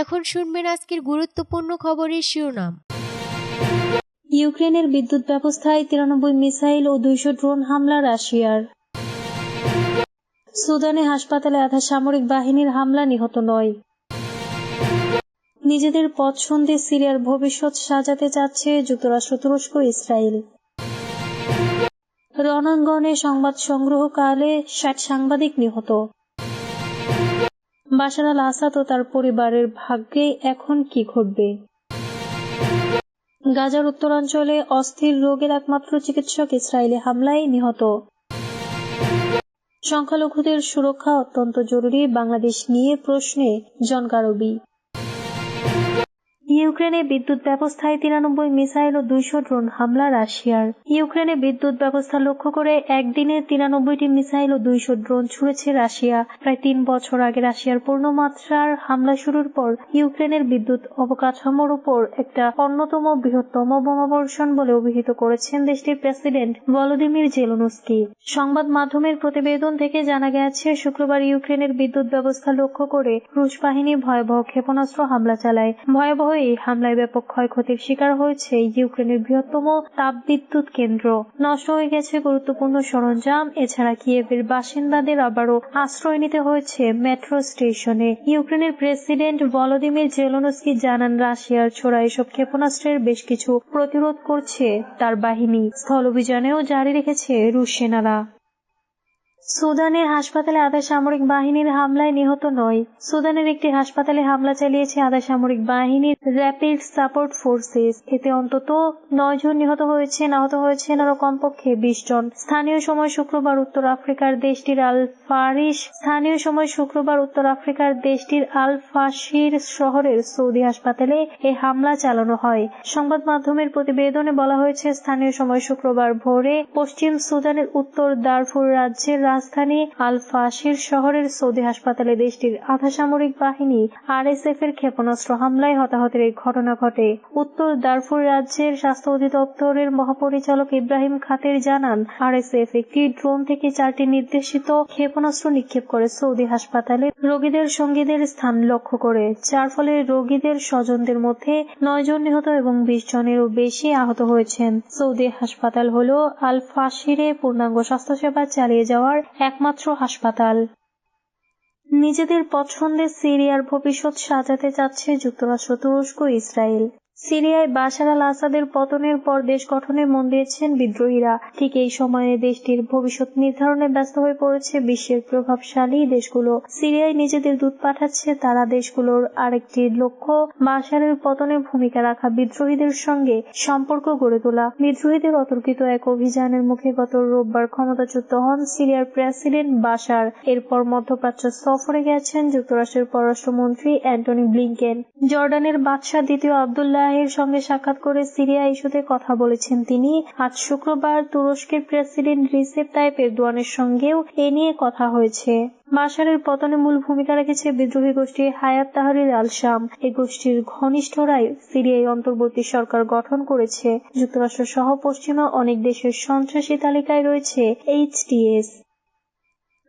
এখন শুনবেন আজকের গুরুত্বপূর্ণ খবরের শিরোনাম। ইউক্রেনের বিদ্যুৎ ব্যবস্থায় তিরানব্বই মিসাইল ও দুইশো ড্রোন হামলা রাশিয়ার। সুদানে হাসপাতালে আধা সামরিক বাহিনীর হামলা নিহত নয়। নিজেদের পছন্দে সিরিয়ার ভবিষ্যৎ সাজাতে চাচ্ছে যুক্তরাষ্ট্র, তুরস্ক, ইসরায়েল। রণাঙ্গনে সংবাদ সংগ্রহকালে ষাট সাংবাদিক নিহত। বাশার আল আসাদ ও তার পরিবারের ভাগ্যে এখন কি ঘটবে? গাজার উত্তরাঞ্চলে অস্থির রোগের একমাত্র চিকিৎসক ইসরায়েলি হামলায় নিহত। সংখ্যালঘুদের সুরক্ষা অত্যন্ত জরুরি, বাংলাদেশ নিয়ে প্রশ্নে জন কারবি ইউক্রেনে বিদ্যুৎ ব্যবস্থায় তিরানব্বই মিসাইল ও দুইশো ড্রোন হামলা রাশিয়ার। ইউক্রেনে বিদ্যুৎ ব্যবস্থা লক্ষ্য করে একদিনে তিরানব্বইটি মিসাইল ও দুইশো ড্রোন ছুড়েছে রাশিয়া। প্রায় তিন বছর আগে রাশিয়ার পূর্ণমাত্রার হামলা শুরুর পর ইউক্রেনের বিদ্যুৎ অবকাঠামোর উপর একটা অন্যতম বৃহত্তম বোমাবর্ষণ বলে অভিহিত করেছেন দেশটির প্রেসিডেন্ট ভলোদিমির জেলোনস্কি। সংবাদ মাধ্যমের প্রতিবেদন থেকে জানা গেছে, শুক্রবার ইউক্রেনের বিদ্যুৎ ব্যবস্থা লক্ষ্য করে রুশ বাহিনী ভয়াবহ ক্ষেপণাস্ত্র হামলা চালায়। ভয়াবহ এই হামলায় ব্যাপক ক্ষয়ক্ষতির শিকার হয়েছে ইউক্রেনের বৃহত্তম তাপবিদ্যুৎ কেন্দ্র। নষ্ট হয়ে গেছে গুরুত্বপূর্ণ সরঞ্জাম, এছাড়া কিয়েভের বাসিন্দাদের আবারও আশ্রয় নিতে হয়েছে মেট্রো স্টেশনে। ইউক্রেনের প্রেসিডেন্ট ভলোদিমির জেলোনস্কি জানান, রাশিয়ার ছোড়া এসব ক্ষেপণাস্ত্রের বেশ কিছু প্রতিরোধ করছে তার বাহিনী। স্থল অভিযানেও জারি রেখেছে রুশ সেনারা। সুদানের হাসপাতালে আধা সামরিক বাহিনীর হামলায় নিহত নয়। সুদানের একটি হাসপাতালে হামলা চালিয়েছে আধা সামরিক বাহিনীর র্যাপিড সাপোর্ট ফোর্সেস এতে অন্তত নয় জন নিহত হয়েছেন, আহত হয়েছেন আরও কমপক্ষে বিশ জন। স্থানীয় সময় শুক্রবার উত্তর আফ্রিকার দেশটির আল ফারিস স্থানীয় সময় শুক্রবার উত্তর আফ্রিকার দেশটির আল ফাশির শহরের সৌদি হাসপাতালে এ হামলা চালানো হয়। সংবাদ মাধ্যমের প্রতিবেদনে বলা হয়েছে, স্থানীয় সময় শুক্রবার ভোরে পশ্চিম সুদানের উত্তর দারফুর রাজ্যের রাজধানী আল ফাশির শহরের সৌদি হাসপাতালে দেশটির আধা সামরিক বাহিনী আরএসএফ এর ক্ষেপণাস্ত্র হামলায় হতাহতের এই ঘটনা ঘটে। উত্তর দারফুর রাজ্যের স্বাস্থ্য অধিদপ্তরের মহাপরিচালক ইব্রাহিম খাতের জানান, আরএসএফ একটি ড্রোন থেকে চারটি নির্দেশিত ক্ষেপণাস্ত্র নিক্ষেপ করে সৌদি হাসপাতালে রোগীদের সঙ্গীদের স্থান লক্ষ্য করে, যার ফলে রোগীদের স্বজনদের মধ্যে নয় জন নিহত এবং বিশ জনেরও বেশি আহত হয়েছেন। সৌদি হাসপাতাল হল আল ফাশিরে পূর্ণাঙ্গ স্বাস্থ্যসেবা চালিয়ে যাওয়ার একমাত্র হাসপাতাল। নিজেদের পছন্দের সিরিয়ার ভবিষ্যৎ সাজাতে চাচ্ছে যুক্তরাষ্ট্র তুরস্ক ইসরায়েল। সিরিয়ায় বাশার আল আসাদের পতনের পর দেশ গঠনে মন দিয়েছেন বিদ্রোহীরা। ঠিক এই সময়ে দেশটির ভবিষ্যৎ নির্ধারণে ব্যস্ত হয়ে পড়েছে বিশ্বের প্রভাবশালী দেশগুলো। সিরিয়ায় নিজেদের দূত পাঠাচ্ছে তারা দেশগুলোর আরেকটি লক্ষ্য, বাশারের পতনে ভূমিকা রাখা বিদ্রোহীদের সঙ্গে সম্পর্ক গড়ে তোলা। বিদ্রোহীদের অতর্কিত এক অভিযানের মুখে গত রোববার ক্ষমতাচ্যুত হন সিরিয়ার প্রেসিডেন্ট বাশার। এরপর মধ্যপ্রাচ্য সফরে গেছেন যুক্তরাষ্ট্রের পররাষ্ট্রমন্ত্রী অ্যান্টনি ব্লিংকেন। জর্ডানের বাদশাহ দ্বিতীয় আবদুল্লাহ এর সঙ্গে সাক্ষাৎ করে সিরিয়া ইস্যুতে কথা বলেছেন তিনি। আজ শুক্রবার তুরস্কের প্রেসিডেন্ট রিসেপ তাইপ এরদোয়ানের সঙ্গেও এ নিয়ে কথা হয়েছে। বাশারের পতনে মূল ভূমিকা রেখেছে বিদ্রোহী গোষ্ঠী হায়াত তাহারির আল শাম। এই গোষ্ঠীর ঘনিষ্ঠরাই সিরিয়ায় অন্তর্বর্তী সরকার গঠন করেছে। যুক্তরাষ্ট্র সহ পশ্চিমা অনেক দেশের সন্ত্রাসী তালিকায় রয়েছে এইচটিএস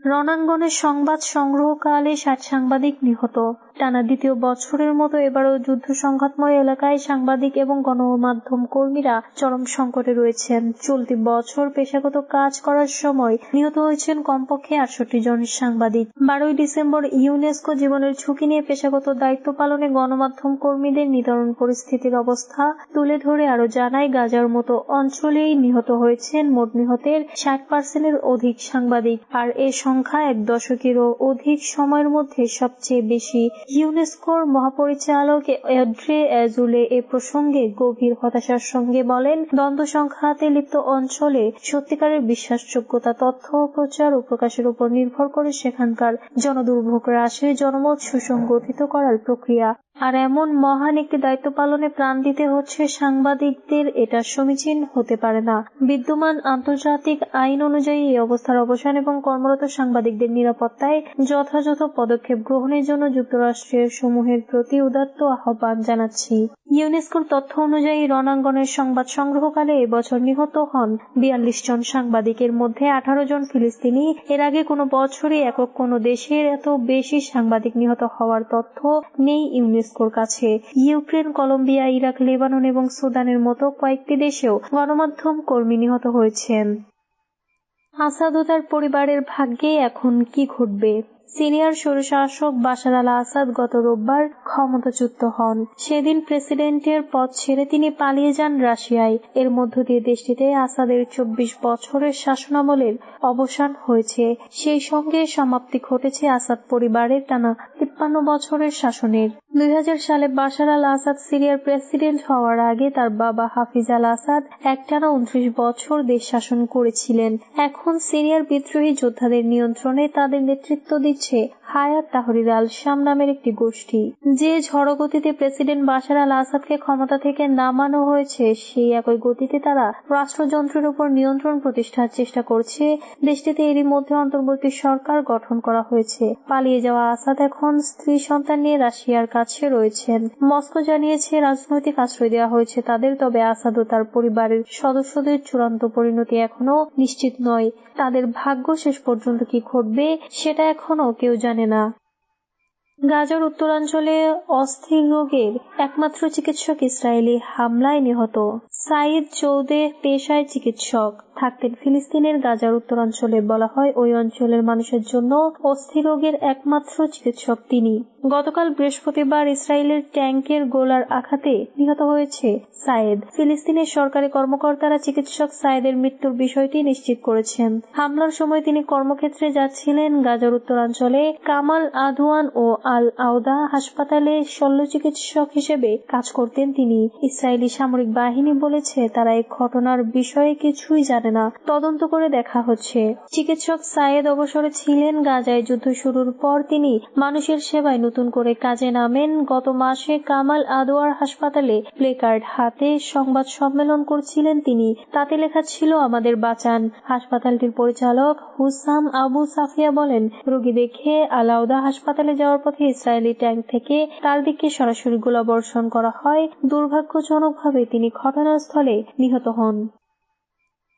রণাঙ্গনে সংবাদ সংগ্রহকালে ষাট সাংবাদিক নিহত। টানা দ্বিতীয় বছরের মতো এবারও যুদ্ধ সংঘাতময় এলাকায় সাংবাদিক এবং গণমাধ্যম কর্মীরা চরম সংকটে রয়েছেন। চলতি বছর পেশাগত কাজ করার সময় নিহত হয়েছেন কমপক্ষে আটষট্টি জন সাংবাদিক। বারোই ডিসেম্বর ইউনেস্কো জীবনের ঝুঁকি নিয়ে পেশাগত দায়িত্ব পালনে গণমাধ্যম কর্মীদের নিধন পরিস্থিতির অবস্থা তুলে ধরে আরও জানায়, গাজার মতো অঞ্চলেই নিহত হয়েছেন মোট নিহতের ষাট পার্সেন্টের অধিক সাংবাদিক। আর এ সংখ্যা এক দশকেরও অধিক সময়ের মধ্যে সবচেয়ে বেশি ইউনেস্কোর মহাপরিচালক এড্রে অ্যাজুলে এ প্রসঙ্গে গভীর হতাশার সঙ্গে বলেন, দ্বন্দ্ব সংখ্যাতে লিপ্ত অঞ্চলে সত্যিকারের বিশ্বাসযোগ্যতা, তথ্য প্রচার ও প্রকাশের উপর নির্ভর করে সেখানকার জনদুর্ভোগ হ্রাসে জনমত সুসংগঠিত করার প্রক্রিয়া। আর এমন মহান একটি দায়িত্ব পালনে প্রাণ দিতে হচ্ছে সাংবাদিকদের, এটা সমীচীন হতে পারে না। বিদ্যমান আন্তর্জাতিক আইন অনুযায়ী এই অবস্থার অবসান এবং কর্মরত সাংবাদিকদের নিরাপত্তায় যথাযথ পদক্ষেপ গ্রহণের জন্য যুক্তরাষ্ট্রের সমূহের প্রতি উদাত্ত আহ্বান জানাচ্ছি। ইউনেস্কোর তথ্য অনুযায়ী, রণাঙ্গনের সংবাদ সংগ্রহকালে এবছর নিহত হন বিয়াল্লিশ জন সাংবাদিকের মধ্যে আঠারো জন ফিলিস্তিনি। এর আগে কোনো বছরই একক কোনো দেশের এত বেশি সাংবাদিক নিহত হওয়ার তথ্য নেই ইউনেস্কোর কাছে। ইউক্রেন, কলম্বিয়া, ইরাক, লেবানন এবং সুদানের মতো কয়েকটি দেশেও গণমাধ্যম কর্মী নিহত হয়েছেন। আসাদ ও তার পরিবারের ভাগ্যে এখন কি ঘটবে? সিরিয়ার স্বৈরশাসক বাশার আল আসাদ গত রোববার ক্ষমতাচ্যুত হন। সেদিন প্রেসিডেন্টের পদ ছেড়ে তিনি পালিয়ে যান রাশিয়ায়। এর মধ্য দিয়ে দেশটিতে আসাদের চব্বিশ বছরের শাসনামলের অবসান হয়েছে। সেই সঙ্গে সমাপ্তি ঘটেছে আসাদ পরিবারের টানা তিপ্পান্ন বছরের শাসনের। দুই হাজার সালে বাশার আল আসাদ সিরিয়ার প্রেসিডেন্ট হওয়ার আগে তার বাবা হাফিজ আল আসাদ একটানা উনত্রিশ বছর দেশ শাসন করেছিলেন। এখন সিরিয়ার বিদ্রোহী যোদ্ধাদের নিয়ন্ত্রণে তাদের নেতৃত্ব দিচ্ছে হায়াত তাহরির আল শাম নামের একটি গোষ্ঠী। যে ঝড় গতিতে প্রেসিডেন্ট বাশার আল আসাদকে ক্ষমতা থেকে নামানো হয়েছে, সেই একই গতিতে তারা রাষ্ট্রযন্ত্রের উপর নিয়ন্ত্রণ প্রতিষ্ঠার চেষ্টা করছে। দেশটিতে এরই মধ্যে অন্তর্বর্তী সরকার গঠন করা হয়েছে। পালিয়ে যাওয়া আসাদ এখন স্ত্রী সন্তান নিয়ে রাশিয়ার কাছে রয়েছেন। মস্কো জানিয়েছে, রাজনৈতিক আশ্রয় দেওয়া হয়েছে তাদের, তবে আসাদ ও তার পরিবারের সদস্যদের চূড়ান্ত পরিণতি এখনও নিশ্চিত নয়। তাদের ভাগ্য শেষ পর্যন্ত কি ঘটবে, সেটা এখনও কেউ জানে না। গাজার উত্তরাঞ্চলে অস্থির রোগের একমাত্র চিকিৎসক ইসরায়েলি হামলায় নিহত সাইদ চৌদে পেশায় চিকিৎসক। থাকতেন ফিলিস্তিনের গাজার উত্তরাঞ্চলে বলা হয় ওই অঞ্চলের মানুষের জন্য অস্থির রোগের একমাত্র চিকিৎসক তিনি। গতকাল বৃহস্পতিবার ইসরায়েলের ট্যাঙ্কের গোলার আঘাতে নিহত হয়েছে সায়েদ। ফিলিস্তিনের সরকারি কর্মকর্তারা চিকিৎসক সায়েদের মৃত্যুর বিষয়টি নিশ্চিত করেছেন। হামলার সময় তিনি কর্মক্ষেত্রে যাচ্ছিলেন গাজার উত্তরাঞ্চলে কামাল আদওয়ান ও আল আওদা হাসপাতালে শল্য চিকিৎসক হিসেবে কাজ করতেন তিনি। ইসরায়েলি সামরিক বাহিনী বলেছে, তারা এই ঘটনার বিষয়ে কিছুই জানে না। তদন্ত করে দেখা হচ্ছে। চিকিৎসক সায়েদ অবসরে ছিলেন গাজায়। যুদ্ধ শুরুর পর তিনি মানুষের সেবায় নতুন করে কাজে নামেন। গত মাসে কামাল আদোয়ার হাসপাতালে প্লেকার্ড হাতে সংবাদ সম্মেলন করছিলেন তিনি। তাতে লেখা ছিল, আমাদের বাঁচান। হাসপাতালটির পরিচালক হুসাম আবু সাফিয়া বলেন, রোগী দেখে আলাউদা হাসপাতালে যাওয়ার পথে ইসরায়েলি ট্যাঙ্ক থেকে তার দিকে সরাসরি গোলাবর্ষণ করা হয়। দুর্ভাগ্যজনকভাবে তিনি ঘটনাস্থলে নিহত হন।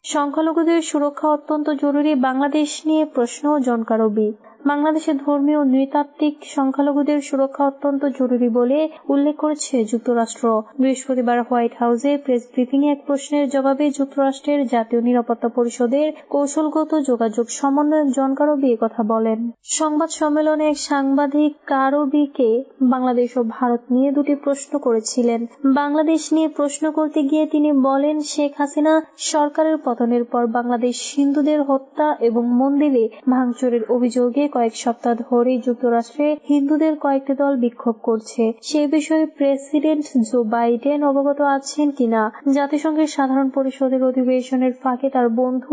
সংখ্যালঘুদের সুরক্ষা অত্যন্ত জরুরি। বাংলাদেশ নিয়ে প্রশ্ন জনকারবি। বাংলাদেশের ধর্মীয় নৃতাত্ত্বিক সংখ্যালঘুদের সুরক্ষা অত্যন্ত জরুরি বলে উল্লেখ করেছে যুক্তরাষ্ট্র। বৃহস্পতিবার হোয়াইট হাউসে প্রেস ব্রিফিং এক প্রশ্নের জবাবে যুক্তরাষ্ট্রের জাতীয় নিরাপত্তা পরিষদের কৌশলগত যোগাযোগ সমন্বয়ক জন কারবি কথা বলেন। সংবাদ সম্মেলনে এক সাংবাদিক কারবিকে বাংলাদেশ ও ভারত নিয়ে দুটি প্রশ্ন করেছিলেন। বাংলাদেশ নিয়ে প্রশ্ন করতে গিয়ে তিনি বলেন, শেখ হাসিনা সরকারের পতনের পর বাংলাদেশ হিন্দুদের হত্যা এবং মন্দিরে ভাঙচুরের অভিযোগে কয়েক সপ্তাহ ধরেই যুক্তরাষ্ট্রে হিন্দুদের কয়েকটি দল বিক্ষোভ করছে। সে বিষয়ে প্রেসিডেন্ট জো বাইডেন অবগত আছেন কিনা, জাতিসংঘের সাধারণ পরিষদের অধিবেশনের ফাঁকে তার বন্ধু